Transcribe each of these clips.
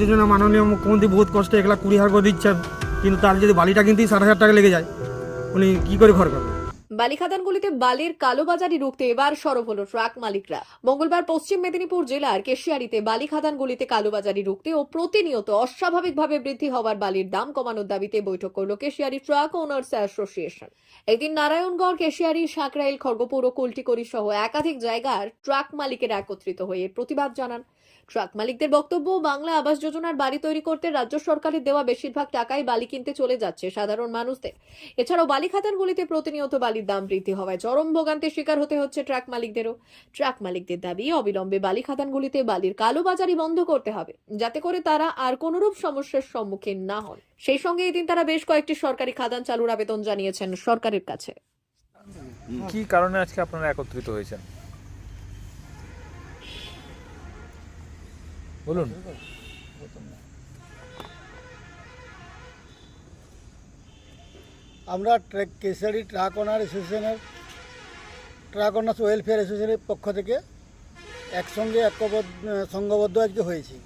যোজনা মাননীয় মুখ্যমন্ত্রী বহুত কষ্টে একলা কুড়ি হাজার করে দিচ্ছেন, কিন্তু তার যদি বালিটা কিনতেই ষাট হাজার টাকা লেগে যায়, উনি কী করে ঘর করবেন? বালিখাদানগুলিতে বালির কালোবাজারি রুখতে এবার সরব হলো ট্রাক মালিকরা। মঙ্গলবার পশ্চিম মেদিনীপুর জেলার কেশিয়ারিতে বালিখাদানগুলিতে কালোবাজারি রুখতে ও প্রতিনিয়ত অস্বাভাবিকভাবে বৃদ্ধি হওয়ার বালির দাম কমানোর দাবিতে বৈঠক করল কেশিয়ারি ট্রাক ওনার্স অ্যাসোসিয়েশন। এদিন নারায়ণগড়, কেশিয়ারি, সাঁকরাইল, খড়গপুর ও কুলটিকড়ি সহ একাধিক জায়গার ট্রাক মালিকেরা একত্রিত হয়ে প্রতিবাদ জানান। ট্রাক মালিকদের বক্তব্য, বাংলা আবাস যোজনার বাড়ি তৈরি করতে রাজ্য সরকারের দেওয়া বেশিরভাগ টাকাই বালি কিনতে চলে যাচ্ছে সাধারণ মানুষদের। এছাড়াও বালি খাদানগুলিতে প্রতিনিয়ত বালির দাম বৃদ্ধি হওয়ায় চরম ভোগান্তির শিকার হতে হচ্ছে ট্রাক মালিকদেরও। ট্রাক মালিকদের দাবি, অবিলম্বে বালি খাদানগুলিতে বালির কালোবাজারি বন্ধ করতে হবে, যাতে করে তারা আর কোনরূপ সমস্যার সম্মুখীন না হন। সেই সঙ্গে এদিন তারা বেশ কয়েকটি সরকারি খাদান চালুর আবেদন জানিয়েছেন সরকারের কাছে। কি কারণে আজকে আপনারা একত্রিত হয়েছেন? বলুন। আমরা ট্রাক কেশারি ট্রাক ওনার অ্যাসোসিয়েশনের ট্রাক ওনার্স ওয়েলফেয়ার অ্যাসোসিয়েশনের পক্ষ থেকে একসঙ্গে একবদ্ধ, সংঘবদ্ধ আজকে হয়েছি।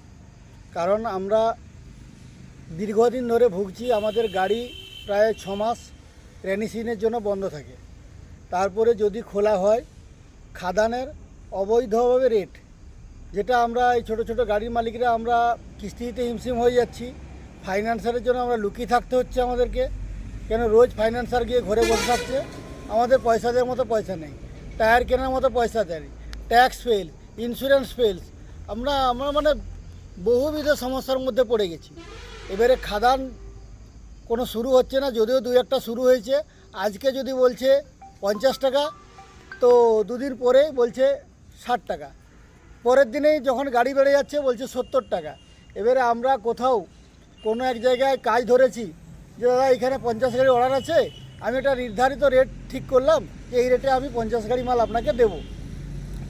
কারণ আমরা দীর্ঘদিন ধরে ভুগছি, আমাদের গাড়ি প্রায় ছ মাস রেনি সিজনের জন্য বন্ধ থাকে। তারপরে যদি খোলা হয়, খাদানের অবৈধভাবে রেট যেটা আমরা এই ছোটো ছোটো গাড়ির মালিকরা আমরা কিস্তিতে হিমশিম হয়ে যাচ্ছি। ফাইন্যান্সারের জন্য আমরা লুকিয়ে থাকতে হচ্ছে আমাদেরকে। কেন রোজ ফাইন্যান্সার গিয়ে ঘরে বসে থাকছে? আমাদের পয়সা দেওয়ার মতো পয়সা নেই। টায়ার কেনার মতো পয়সা দেয় ট্যাক্স ফেল ইন্স্যুরেন্স ফেলস আমরা আমরা মানে বহুবিধ সমস্যার মধ্যে পড়ে গেছি। এবারে খাদান কোনো শুরু হচ্ছে না, যদিও দু একটা শুরু হয়েছে। আজকে যদি বলছে পঞ্চাশ টাকা, তো দুদিন পরে বলছে ষাট টাকা। পরের দিনেই যখন গাড়ি বেড়ে যাচ্ছে, বলছে সত্তর টাকা। এবারে আমরা কোথাও কোনো এক জায়গায় কাজ ধরেছি যে, দাদা, এখানে পঞ্চাশ গাড়ি অর্ডার আছে, আমি একটা নির্ধারিত রেট ঠিক করলাম যে, এই রেটে আমি পঞ্চাশ গাড়ি মাল আপনাকে দেবো।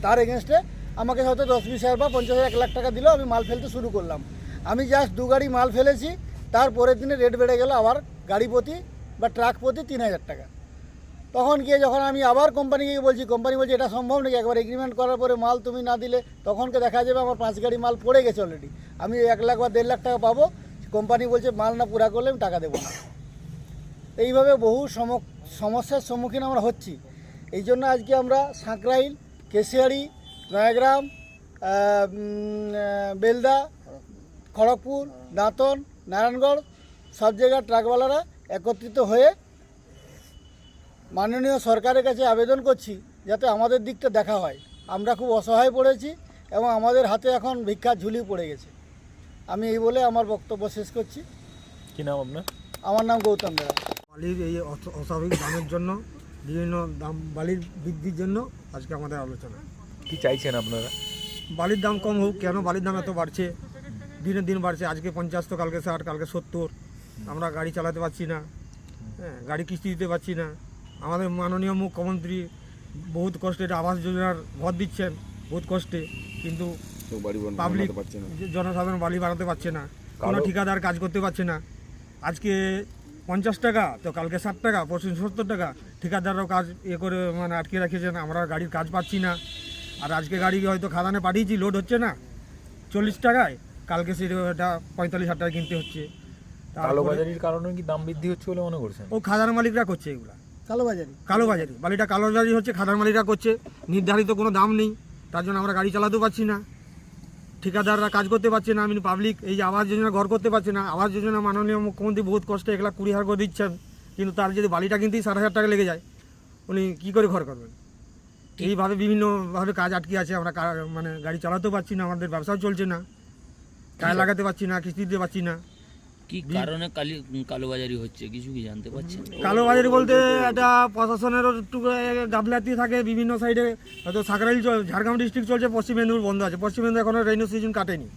তার এগেনস্টে আমাকে হয়তো দশ বিশ হাজার বা পঞ্চাশ হাজার, এক লাখ টাকা দিলেও আমি মাল ফেলতে শুরু করলাম। আমি জাস্ট দু গাড়ি মাল ফেলেছি, তার পরের দিনে রেট বেড়ে গেল আবার গাড়ি প্রতি বা ট্রাক প্রতি তিন হাজার টাকা। তখন গিয়ে যখন আমি আবার কোম্পানিকে বলছি কোম্পানি বলছে, এটা সম্ভব নাকি? একবার এগ্রিমেন্ট করার পরে মাল তুমি না দিলে, তখনকে দেখা যাবে আমার পাঁচ গাড়ি মাল পড়ে গেছে অলরেডি আমি এক লাখ বা দেড় লাখ টাকা পাবো। কোম্পানি বলছে, মাল না পুরা করলে আমি টাকা দেবো না। এইভাবে বহু সম- সমস্যার সম্মুখীন আমরা হচ্ছি। এই জন্য আজকে আমরা সাঁকরাইল কেশিয়ারি নয়াগ্রাম বেলদা, খড়গপুর, দাঁতন, নারায়ণগড়, সব জায়গার ট্রাকওয়ালারা একত্রিত হয়ে মাননীয় সরকারের কাছে আবেদন করছি যাতে আমাদের দিকটা দেখা হয়। আমরা খুব অসহায় পড়েছি এবং আমাদের হাতে এখন ভিক্ষার ঝুলি পড়ে গেছে। আমি এই বলে আমার বক্তব্য শেষ করছি। কি নাম আপনার? আমার নাম গৌতম বেড়া বালির এই অস্বাভাবিক দামের জন্য বিভিন্ন দাম বালির বৃদ্ধির জন্য আজকে আমাদের আলোচনা। কি চাইছেন আপনারা? বালির দাম কম হোক কেন বালির দাম এত বাড়ছে? দিনের দিন বাড়ছে আজকে পঞ্চাশ তো কালকে ষাট কালকে সত্তর। আমরা গাড়ি চালাতে পারছি না। হ্যাঁ গাড়ি কিস্তি দিতে পারছি না। আমাদের মাননীয় মুখ্যমন্ত্রী বহুত কষ্টে এটা আবাস যোজনার ঘর দিচ্ছেন বহুত কষ্টে কিন্তু বাড়ি পাবলিক জনসাধারণ বালি বানাতে পারছে না কোনো ঠিকাদার কাজ করতে পারছে না। আজকে পঞ্চাশ টাকা তো কালকে ষাট টাকা পরশু সত্তর টাকা ঠিকাদাররাও কাজ ইয়ে করে মানে আটকে রেখেছেন আমরা গাড়ির কাজ পাচ্ছি না। আর আজকে গাড়ি হয়তো খাদানে পাঠিয়েছি লোড হচ্ছে না চল্লিশ টাকায় কালকে সেটা পঁয়তাল্লিশ হাজার টাকা কিনতে হচ্ছে। কালোবাজারির কারণে কি দাম বৃদ্ধি হচ্ছে বলে মনে করছেন? ও খাদান মালিকরা করছে এগুলা। কালোবাজারি। কালোবাজারি। বালিটা কালোবাজারি হচ্ছে খাদান মালিকরা করছে। নির্ধারিত কোনো দাম নেই। তার জন্য আমরা গাড়ি চালাতেও পারছি না। ঠিকাদাররা কাজ করতে পারছে না। আমি পাবলিক এই যে আবাস যোজনা ঘর করতে পারছে না। আবাস যোজনা মাননীয় মুখ্যমন্ত্রী বহুত কষ্টে এক লাখ কুড়ি হাজার করে দিচ্ছেন। কিন্তু তার যদি বালিটা কিনতেই সাত হাজার টাকা লেগে যায়, উনি কী করে ঘর করবেন? এইভাবে বিভিন্নভাবে কাজ আটকে আছে। আমরা মানে গাড়ি চালাতেও পারছি না। আমাদের ব্যবসাও চলছে না। টায়ার লাগাতে পারছি না, কিস্তি দিতে পারছি না। কি কারণে কালি কালোবাজারি হচ্ছে? কিছু কি জানতে পারছেন? কালোবাজারি বলতে এটা প্রশাসনেরও একটু গাফলাতি থাকে বিভিন্ন সাইডে। হয়তো সাকরাইল চল ঝাড়গ্রাম ডিস্ট্রিক্ট চলছে পশ্চিম মেদিনীপুর বন্ধ আছে। পশ্চিম মেদিনীপুর এখনও রেইনো সিজন কাটেনি।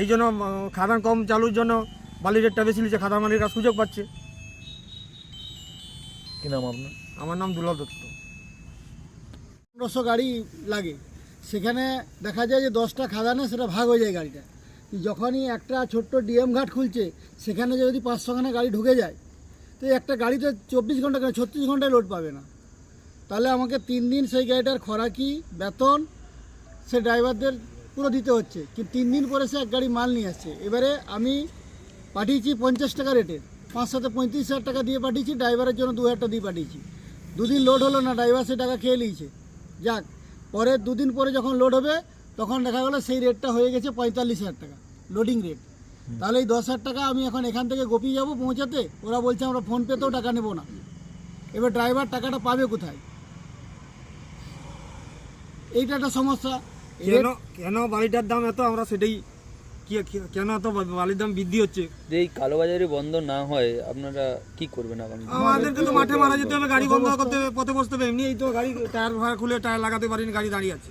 এই জন্য খাদান কম চালুর জন্য বালি রেটটা বেশি নিচ্ছে খাদান মালিকরা সুযোগ পাচ্ছে। কি নাম আপনার? আমার নাম দুলাল দত্ত। পনেরোশো গাড়ি লাগে। সেখানে দেখা যায় যে দশটা খাদানে সেটা ভাগ হয়ে যায় গাড়িটা। যখনই একটা ছোট্ট ডিএম ঘাট খুলছে, সেখানে যদি পাঁচশোখানা গাড়ি ঢুকে যায়, তো একটা গাড়িতে চব্বিশ ঘণ্টা কেন? ছত্রিশ ঘন্টায় লোড পাবে না। তাহলে আমাকে তিন দিন সেই গাড়িটার খরাকি বেতন, সে ড্রাইভারদের পুরো দিতে হচ্ছে। কিন্তু তিন দিন পরে সে এক গাড়ি মাল নিয়ে আসছে। এবারে আমি পাঠিয়েছি পঞ্চাশ টাকা রেটে পাঁচ সাথে পঁয়ত্রিশ হাজার টাকা দিয়ে পাঠিয়েছি ড্রাইভারের জন্য দু হাজার টাকা দিয়ে পাঠিয়েছি। দুদিন লোড হলো না ড্রাইভার সে টাকা খেয়ে নিয়েছে। যাক পরে দুদিন পরে যখন লোড হবে, তখন দেখা গেলো সেই রেটটা হয়ে গেছে পঁয়তাল্লিশ হাজার টাকা। লোডিং রেট তাহলে এই দশ হাজার টাকা আমি এখন এখান থেকে গোপি যাব পৌঁছাতে ওরা বলছে আমরা ফোন পেতেও টাকা নেব না। এবার ড্রাইভার টাকাটা পাবে কোথায়? এইটা একটা সমস্যা। কেন কেন বালিটার দাম এত? আমরা সেটাই কেন এত বা- বালির দাম বৃদ্ধি হচ্ছে? যে এই কালোবাজারি বন্ধ না হয় আপনারা কি করবেন আগামী আমাদেরকে তো মাঠে মারা যেতে হবে গাড়ি বন্ধ করতে হবে পথে বসতে হবে এমনি এই তো গাড়ি টায়ার ভাড়া খুলে টায়ার লাগাতে পারিনি গাড়ি দাঁড়িয়ে আছে।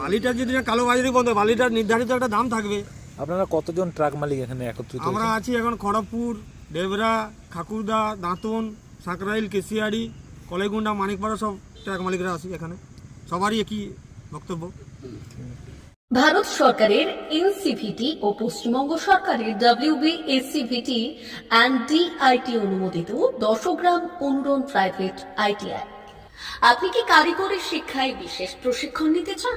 বালিটার যদি না কালো বাজারি বন্ধ বালিটার নির্ধারিত একটা দাম থাকবে। আপনারা কতজন ট্রাক মালিক এখানে একত্রিত আমরা আছি এখন খড়গপুর ডেবরা ঠাকুরদা দাঁতন সাঁকরাইল কেশিয়াড়ি কলেগুন্ডা মানিকপাড়া সব ট্রাক মালিকরা আছি এখানে। সবারই একই বক্তব্য। ভারত সরকারের এনসিভিটি ও পশ্চিমবঙ্গ সরকারের ডাব্লিউবি এসসিভিটি অ্যান্ড ডিআইটি অনুমোদিত দশগ্রাম অনুরণ প্রাইভেট আইটিআই আপনি কি কারিগরি শিক্ষায় বিশেষ প্রশিক্ষণ নিতে চান?